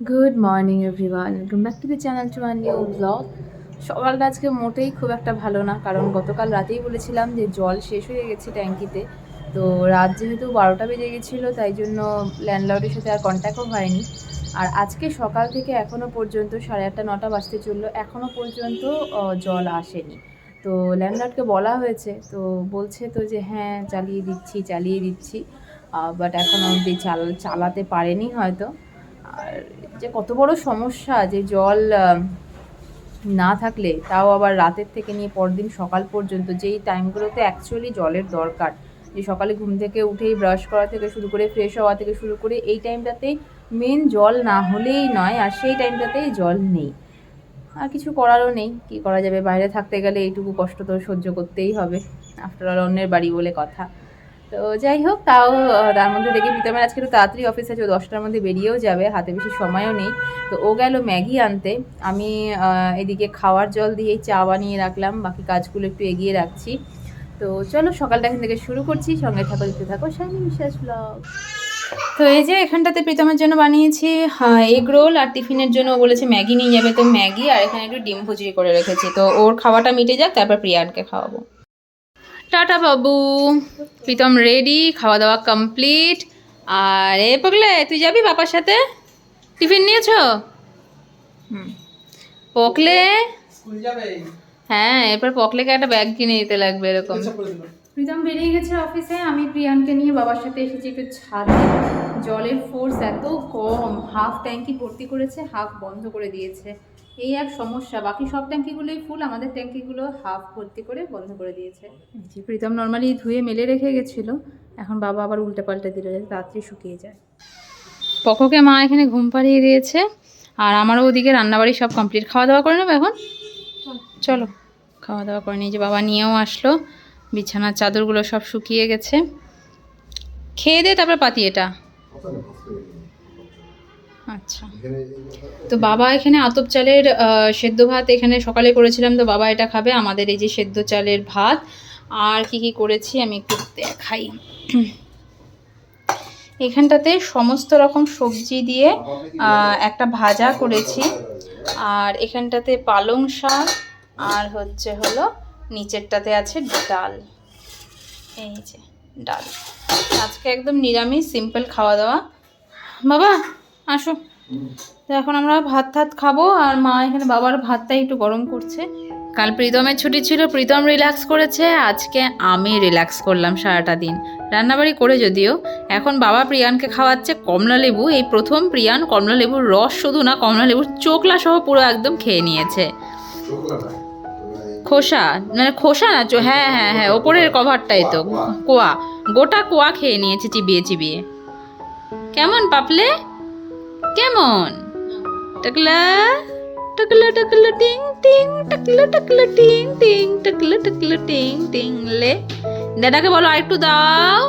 Good morning everyone welcome back to the channel to our new vlog সকালটা আজকে মোটেই খুব একটা ভালো না, কারণ গতকাল রাতেই বলেছিলাম যে জল শেষ হয়ে গেছে ট্যাঙ্কিতে। তো রাত যেহেতু বারোটা বেজে গেছিল, তাই জন্য ল্যান্ডলর্ডের সাথে আর কন্ট্যাক্টও হয়নি। আর আজকে সকাল থেকে এখনও পর্যন্ত সাড়ে আটটা, নটা বাজতে চলল এখনও পর্যন্ত জল আসেনি। তো ল্যান্ডলর্ডকে বলা হয়েছে, তো বলছে তো যে হ্যাঁ চালিয়ে দিচ্ছি চালিয়ে দিচ্ছি। বাট এখন অবধি চাল, চালাতে পারেনি হয়তো। আর যে কত বড় সমস্যা যে জল না থাকলে তাও আবার রাতের থেকে নিয়ে পরদিন সকাল পর্যন্ত যেই টাইমগুলোতে অ্যাকচুয়ালি জলের দরকার। যে সকালে ঘুম থেকে উঠেই ব্রাশ করা থেকে শুরু করে ফ্রেশ হওয়া থেকে শুরু করে এই টাইমটাতেই মেন জল না হলেই নয়, আর সেই টাইমটাতেই জল নেই। আর কিছু করারও নেই, কি করা যাবে? বাইরে থাকতে গেলে এইটুকু কষ্ট তো সহ্য করতেই হবে। আফটার অল অন্যের বাড়ি বলে কথা। তো যাই হোক, তাও তার মধ্যে দেখি প্রীতমের আজকে একটু তাড়াতাড়ি অফিস আছে, ও দশটার মধ্যে বেরিয়েও যাবে, হাতে বেশি সময়ও নেই। তো ও গেল ম্যাগি আনতে। আমি এদিকে খাওয়ার জল দিয়েই চা বানিয়ে রাখলাম, বাকি কাজগুলো একটু এগিয়ে রাখছি। তো চলো, সকালটা এখান থেকে শুরু করছি। সঙ্গে থাকো, দেখতে থাকো, শাইনি বিশ্বাস ব্লগ তো এই যে এখানটাতে প্রীতমের জন্য বানিয়েছি হ্যাঁ এগ রোল আর টিফিনের জন্য ও বলেছে ম্যাগি নিয়ে যাবে। তো ম্যাগি আর এখানে একটু ডিম ভুজিয়ে করে রেখেছি। তো ওর খাওয়াটা মিটে যাক, তারপর প্রিয়ানকে খাওয়াবো। টাটা বাবু। প্রীতম রেডি খাওয়া দাওয়া কমপ্লিট আর এ পগলে তুই যাবি বাবার সাথে? টিফিন নিয়েছো? হুম। পকলে হ্যাঁ এরপর পকলেকে একটা ব্যাগ কিনে দিতে লাগবে এরকম। প্রীতম বেরিয়ে গেছে অফিসে আমি প্রিয়ানকে নিয়ে বাবার সাথে এসেছি একটু ছাদে। জলের ফোর্স এত কম। হাফ ট্যাঙ্কি ভর্তি করেছে হাফ বন্ধ করে দিয়েছে। এই এক সমস্যা। বাকি সব ট্যাঙ্কিগুলোই ফুল আমাদের ট্যাঙ্কিগুলো হাফ ভর্তি করে বন্ধ করে দিয়েছে। জি, প্রীতম নর্মালি ধুয়ে মেলে রেখে গেছিল, এখন বাবা আবার উল্টে পাল্টে দিল, যাতে তাড়াতাড়ি শুকিয়ে যায়। পকোকে মা এখানে ঘুম পাড়িয়ে দিয়েছে, আর আমারও ওদিকে রান্নাবাড়ি সব কমপ্লিট খাওয়া দাওয়া করে নেব এখন? চলো খাওয়া দাওয়া করে নিয়ে যে বাবা নিয়েও আসলো, বিছানার চাদরগুলো সব শুকিয়ে গেছে। খেয়ে দে তারপর পাতি এটা। আচ্ছা। তো বাবা এখানে আতপ চালের সেদ্ধ ভাত এখানে সকালে করেছিলাম তো বাবা এটা খাবে আমাদের এই যে সেদ্ধ চালের ভাত। আর কি কি করেছি আমি একটু দেখাই। এখানটাতে সমস্ত রকম সবজি দিয়ে একটা ভাজা করেছি। আর এখানটাতে পালং শাক আর হচ্ছে হলো নিচেরটাতে আছে ডাল। এই যে ডাল। আজকে একদম নিরামিষ সিম্পল খাওয়া দাওয়া। বাবা আসো। তো এখন আমরা ভাত টাত খাব আর মা এখানে বাবার ভাতটাই একটু গরম করছে। কাল প্রীতমের ছুটি ছিল প্রীতম রিল্যাক্স করেছে আজকে আমি রিল্যাক্স করলাম সারাটা দিন। রান্নাবাড়ি করে যদিও এখন বাবা প্রিয়ানকে খাওয়াচ্ছে কমলা লেবু। এই প্রথম প্রিয়ান কমলা লেবুর রস শুধু না কমলা লেবুর চোকলা সহ পুরো একদম খেয়ে নিয়েছে। খোসা মানে খোসা না চো হ্যাঁ হ্যাঁ হ্যাঁ ওপরের কভারটাই তো। কোয়া গোটা কোয়া খেয়ে নিয়েছে চিবিয়ে চিবিয়ে। কেমন পাপলে? কেমন? টাকলা টাকলা টাকলা, টিং টিং, টাকলা টাকলা, টিং টিং, টাকলা টাকলা, টিং টিং, লে। দাদাকে বলো আরেকটু দাও।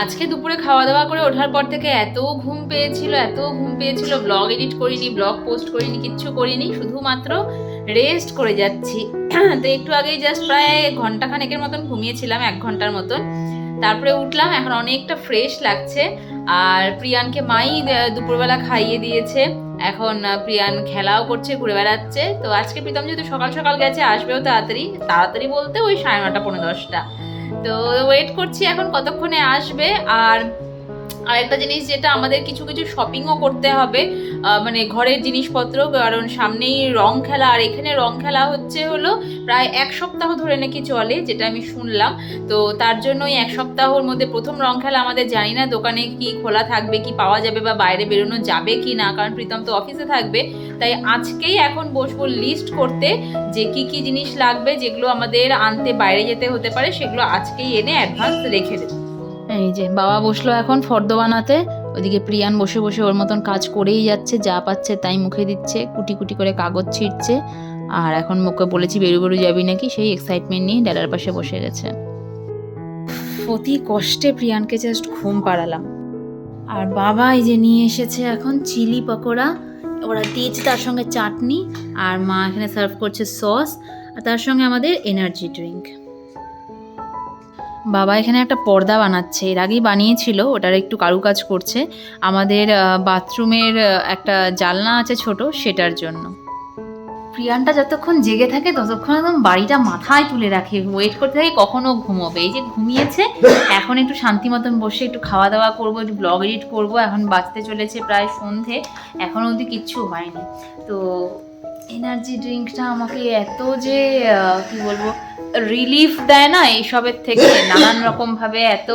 আজকে দুপুরে খাওয়া দাওয়া করে ওঠার পর থেকে এত ঘুম পেয়েছিল, এত ঘুম পেয়েছিল। ব্লগ এডিট করিনি, ব্লগ পোস্ট করিনি, কিচ্ছু করিনি, শুধুমাত্র রেস্ট করে যাচ্ছি। তো একটু আগেই জাস্ট প্রায় ঘণ্টা খানেকের মতন ঘুমিয়েছিলাম, এক ঘণ্টার মতন। তারপরে উঠলাম, এখন অনেকটা ফ্রেশ লাগছে। আর প্রিয়ানকে মাই দুপুরবেলা খাইয়ে দিয়েছে। এখন প্রিয়ান খেলাও করছে, ঘুরে বেড়াচ্ছে। তো আজকে প্রীতম যেহেতু সকাল সকাল গেছে, আসবেও তাড়াতাড়ি। তাড়াতাড়ি বলতে ওই সাড়ে নটা পনেরো দশটা। তো ওয়েট করছি এখন কতক্ষণে আসবে। আর আরেকটা জিনিস যেটা আমাদের কিছু কিছু শপিংও করতে হবে মানে ঘরের জিনিসপত্র, কারণ সামনেই রং খেলা, আর এখানে রং খেলা হচ্ছে হলো প্রায় এক সপ্তাহ ধরে নাকি চলে, যেটা আমি শুনলাম। তো তার জন্য ওই এক সপ্তাহর মধ্যে প্রথম রং খেলা আমাদের জানি না দোকানে কি খোলা থাকবে, কি পাওয়া যাবে বা বাইরে বেরোনো যাবে কি না, কারণ প্রীতম তো অফিসে থাকবে। তাই আজকেই এখন বসবো লিস্ট করতে যে কি কি জিনিস লাগবে, যেগুলো আমাদের আনতে বাইরে যেতে হতে পারে, সেগুলো আজকেই এনে অ্যাডভান্স রেখে দেবো। এই যে বাবা বসল এখন ফর্দ বানাতে। ওদিকে প্রিয়ান বসে বসে ওর মতন কাজ করেই যাচ্ছে, যা পাচ্ছে তাই মুখে দিচ্ছে, কুটি কুটি করে কাগজ ছিঁড়ছে। আর এখন মুখে বলেছি, বেরু বেরু যাবি নাকি? সেই এক্সাইটমেন্ট নিয়ে ডেলার পাশে বসে গেছে। অতি কষ্টে প্রিয়ানকে জাস্ট ঘুম পাড়ালাম। আর বাবা এই যে নিয়ে এসেছে এখন চিলি পকোড়া, ওরা দিয়েছে তার সঙ্গে চাটনি, আর মা এখানে সার্ভ করছে সস আর তার সঙ্গে আমাদের এনার্জি ড্রিঙ্ক বাবা এখানে একটা পর্দা বানাচ্ছে। এর আগেই বানিয়েছিল, ওটার একটু কারুকাজ করছে। আমাদের বাথরুমের একটা জালনা আছে ছোট, সেটার জন্য। প্রিয়ানটা যতক্ষণ জেগে থাকে, ততক্ষণ একদম বাড়িটা মাথায় তুলে রাখে। ওয়েট করতে থাকে কখনো ঘুমোবে। এই যে ঘুমিয়েছে, এখন একটু শান্তি মতন বসে একটু খাওয়া দাওয়া করব, একটু ব্লগ এডিট করব। এখন বাঁচতে চলেছে প্রায় সন্ধে এখনও অবধি কিচ্ছু হয়নি। তো এনার্জি ড্রিঙ্কটা আমাকে এত যে কি বলব রিলিফ দেয় না এইসবের থেকে? নানান রকমভাবে এত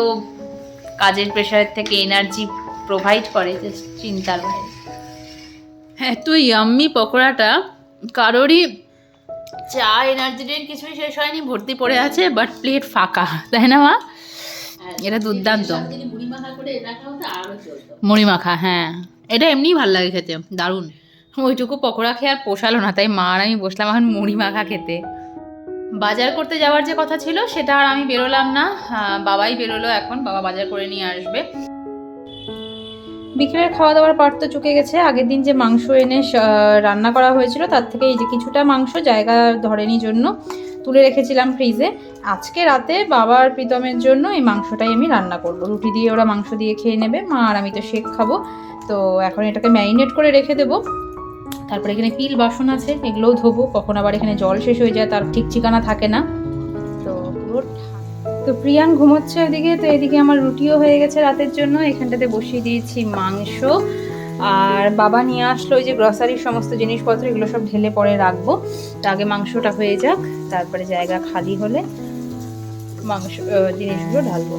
কাজের প্রেশারের থেকে এনার্জি প্রোভাইড করে যে চিন্তার বাইরে। এত ইয়াম্মি পকোড়াটা কারোরই চা এনার্জি ড্রিঙ্ক কিছুই শেষ হয়নি ভর্তি পড়ে আছে বাট প্লেট ফাঁকা তাই না মা? এটা দুর্দান্ত। মুড়ি মাখা হ্যাঁ। এটা এমনিই ভালো লাগে খেতে দারুণ। ওইটুকু পকোড়া খেয়ে আর পোষালো না তাই মা আর আমি বসলাম এখন মুড়ি মাখা খেতে। বাজার করতে যাওয়ার যে কথা ছিল, সেটা আর আমি বেরোলাম না। বাবাই বেরোলো এখন, বাবা বাজার করে নিয়ে আসবে। বিকেলের খাওয়া দাওয়ার পার্ট তো চুকে গেছে। আগের দিন যে মাংস এনে রান্না করা হয়েছিল, তার থেকে এই যে কিছুটা মাংস জায়গা ধরেনি জন্য তুলে রেখেছিলাম ফ্রিজে। আজকে রাতে বাবার প্রীতমের জন্য এই মাংসটাই আমি রান্না করব। রুটি দিয়ে ওরা মাংস দিয়ে খেয়ে নেবে। মা আর আমি তো শেক খাব। তো এখন এটাকে ম্যারিনেট করে রেখে দেবো। তারপরে এখানে পিল বাসন আছে, এগুলোও ধোবো, কখন আবার এখানে জল শেষ হয়ে যায় তার ঠিক ঠিকানা থাকে না। তো তো প্রিয়ান ঘুমোচ্ছে ওদিকে তো এদিকে আমার রুটিও হয়ে গেছে রাতের জন্য, এখানটাতে বসিয়ে দিয়েছি মাংস। আর বাবা নিয়ে আসলো ওই যে গ্রসারির সমস্ত জিনিসপত্র, এগুলো সব ঢেলে পরে রাখব। তো আগে মাংসটা হয়ে যাক, তারপরে জায়গা খালি হলে মাংস জিনিসগুলো ঢালবো।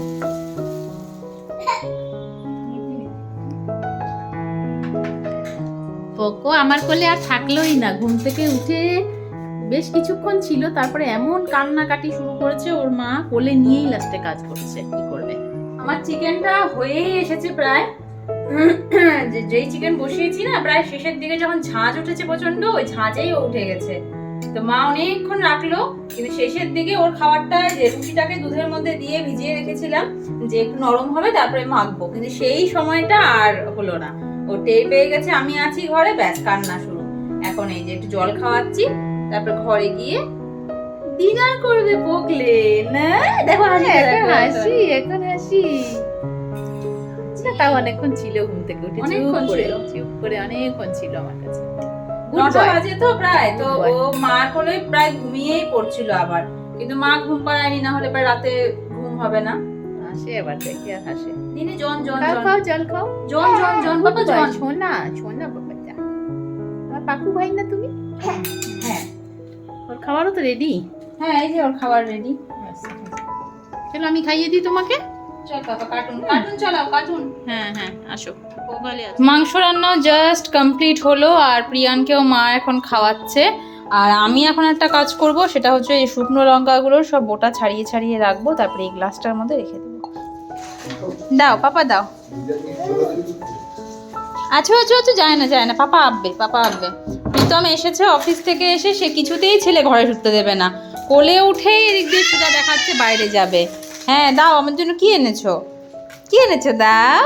পোকো আমার কোলে আর থাকলোই না। ঘুম থেকে উঠে বেশ কিছুক্ষণ ছিল, তারপরে এমন কান্নাকাটি শুরু করেছে, ওর মা কোলে নিয়েই লাস্টে কাজ করছে। কি করবে? আমার চিকেনটা হয়েই এসেছে প্রায়। যেই চিকেন বসিয়েছি না, প্রায় শেষের দিকে যখন ঝাঁঝ উঠেছে প্রচণ্ড ওই ঝাঁজেই উঠে গেছে। তো মা অনেকক্ষণ রাখল, কিন্তু শেষের দিকে ওর খাবারটা যে রুটিটাকে দুধের মধ্যে দিয়ে ভিজিয়ে রেখেছিলাম যে একটু নরম হবে, তারপরে মাখবো। কিন্তু সেই সময়টা আর হলো না। ও টের পেয়ে গেছে আমি আছি ঘরে ব্যাস কান্না শুরু। এখন এই যে একটু জল খাওয়াচ্ছি তারপর ঘরে গিয়ে ডিনার করবে পোকলে না দেখো হাসি এখন হাসি। এখন হাসি। আচ্ছা, তাও অনেকক্ষণ ছিল ঘুম থেকে উঠে অনেকক্ষণ ছিল। চুপ করে অনেকক্ষণ ছিল আমার কাছে। নটা বাজে তো প্রায় তো ও মার কোলে প্রায় ঘুমিয়েই পড়ছিল আবার। কিন্তু মা ঘুম পাড়ায়নি না হলে প্রায় রাতে ঘুম হবে না। হাসে এবার দেখি আর হাসে। জন জন খাও জন। খাও জল খাও। জন জন জন Good বাবা জন। বাবাটা আমার পাকু ভাই না তুমি? হ্যাঁ ওর খাবারও তো রেডি হ্যাঁ এই যে ওর খাবার রেডি চলো আমি খাইয়ে দিই তোমাকে। চল বাবা কার্টুন কার্টুন চালাও কার্টুন হ্যাঁ হ্যাঁ আসো। আসো মাংস রান্না জাস্ট কমপ্লিট হলো আর প্রিয়ানকেও মা এখন খাওয়াচ্ছে। আর আমি এখন একটা কাজ করব সেটা হচ্ছে এই শুকনো লঙ্কাগুলো সব বোটা ছাড়িয়ে ছাড়িয়ে রাখব তারপরে এই গ্লাসটার মধ্যে রেখে দেবো। দাও, পাপা দাও। আচ্ছা আচ্ছা আচ্ছা যায় না যায় না, পাপা আববে পাপা আববে প্রীতম এসেছে অফিস থেকে এসে, সে কিছুতেই ছেলে ঘরে ঢুকতে দেবে না। কোলে উঠেই এদিক দিয়ে সোজা দেখাচ্ছে বাইরে যাবে। হ্যাঁ দাও, আমার জন্য কি এনেছো? কি এনেছো, দাও?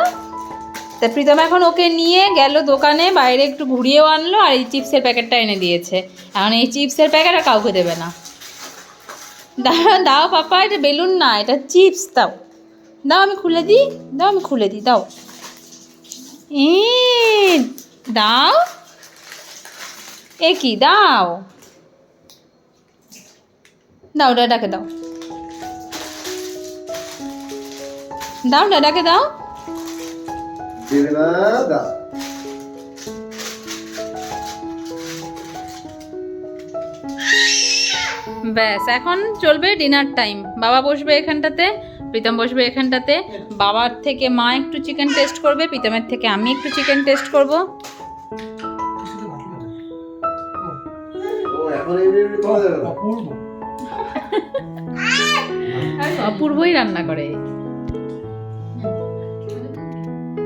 তা প্রীতম এখন ওকে নিয়ে গেল দোকানে, বাইরে একটু ঘুরিয়েও আনলো, আর এই চিপসের প্যাকেটটা এনে দিয়েছে। এখন এই চিপসের প্যাকেট আর কাউকে দেবে না। দাও দাও, পাপা, এটা বেলুন না, এটা চিপস, দাও। দাও আমি খুলে দিই দাও আমি খুলে দিই দাও। এ দাও। এ কি দাও। দাও ডাডাকে দাও। দাও ডাডাকে দাও। ব্যাস এখন চলবে ডিনার টাইম। বাবা বসবে এখানটাতে। প্রীতম বসবে এখানটাতে। বাবার থেকে মা একটু চিকেন টেস্ট করবে প্রীতমের থেকে আমি একটু চিকেন টেস্ট করব। অপূর্বই রান্না করে।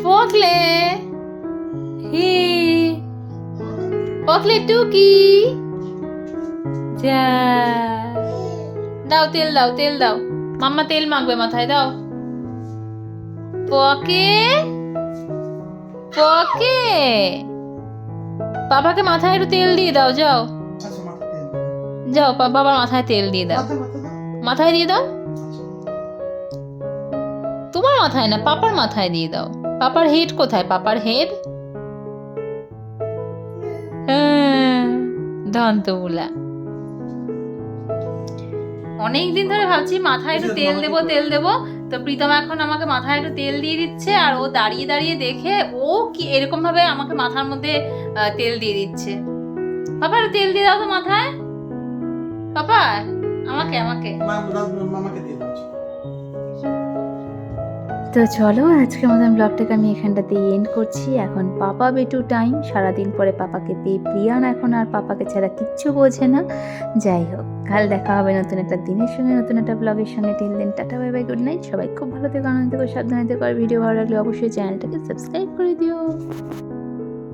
পকলে। হি। পকলে টুকি। যা। দাও তেল দাও তেল দাও। মাম্মা তেল মাখবে মাথায় দাও। পকে? পকে? বাবাকে মাথায় একটু তেল দিয়ে দাও যাও। যাও বাবার মাথায় তেল দিয়ে দাও। মাথা মাথা দাও। মাথায় দিয়ে দাও? তোমার মাথায় না পাপার মাথায় দিয়ে দাও। পাপার হেড কোথায়? পাপার হেড? হ্যাঁ, দন্তবুলা অনেক দিন ধরে ভাবছি, মাথায় একটু তেল দেব তেল দেব। তো প্রীতম এখন আমাকে মাথায় একটু তেল দিয়ে দিচ্ছে আর ও দাঁড়িয়ে দাঁড়িয়ে দেখে ও কি এরকম ভাবে আমাকে মাথার মধ্যে তেল দিয়ে দিচ্ছে। পাপা তেল দিয়ে দাও তো মাথায়। পাপা, আমাকে আমাকে। তো চলো আজকে আমাদের ব্লগটাকে আমি এখানটাতে এন্ড করছি। এখন পাপা বেটু টাইম সারাদিন পরে পাপাকে পেয়ে প্রিয়ান এখন আর পাপাকে ছাড়া কিচ্ছু বোঝে না। যাই হোক, কাল দেখা হবে নতুন একটা দিনের সঙ্গে, নতুন একটা ব্লগের সঙ্গে। তিন দিন tata bye bye good night সবাই খুব ভালো থেকে, আনন্দ থেকো, সাবধানে থেকো। ভিডিও ভালো লাগলে অবশ্যই চ্যানেলটাকে সাবস্ক্রাইব করে দিও।